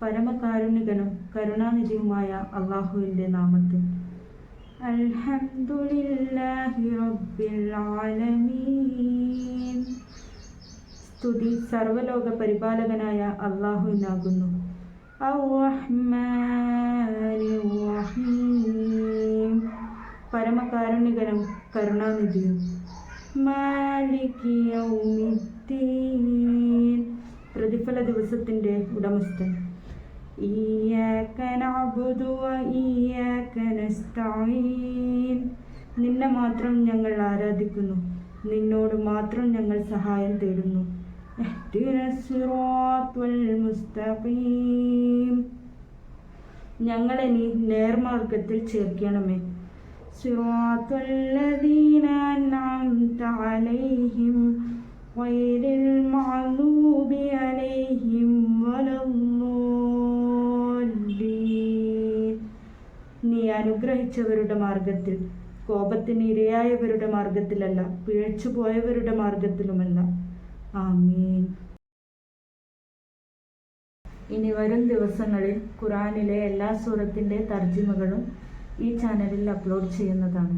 പരമകാരുണികനും കരുണാനിധിയുമായ അള്ളാഹുവിന്റെ നാമത്തിൽ. സ്തുതി സർവലോക പരിപാലകനായ അള്ളാഹുവിനാകുന്നു. പരമകാരുണികനും കരുണാനിധിയും. പ്രതിഫല ദിവസത്തിന്റെ ഉടമസ്ഥൻ. നിന്നെ മാത്രം ഞങ്ങൾ ആരാധിക്കുന്നു. നിന്നോട് മാത്രം ഞങ്ങൾ സഹായം തേടുന്നു. ഞങ്ങളെ നീ നേർമാർഗത്തിൽ ചേർക്കണമേ. സിറാത്തുൽ അൻഅംത غير المعذوب عليهم ولا الضالين. നീ അനുഗ്രഹിച്ചവരുടെ മാർഗത്തിൽ കോപത്തിന് ഇരയായവരുടെ മാർഗത്തിലല്ല പിഴച്ചുപോയവരുടെ മാർഗത്തിലുമല്ല ആമീൻ. ഇനി വരും ദിവസങ്ങളിൽ ഖുറാനിലെ എല്ലാ സൂറത്തിന്റെ തർജിമകളും ഈ ചാനലിൽ അപ്ലോഡ് ചെയ്യുന്നതാണ്.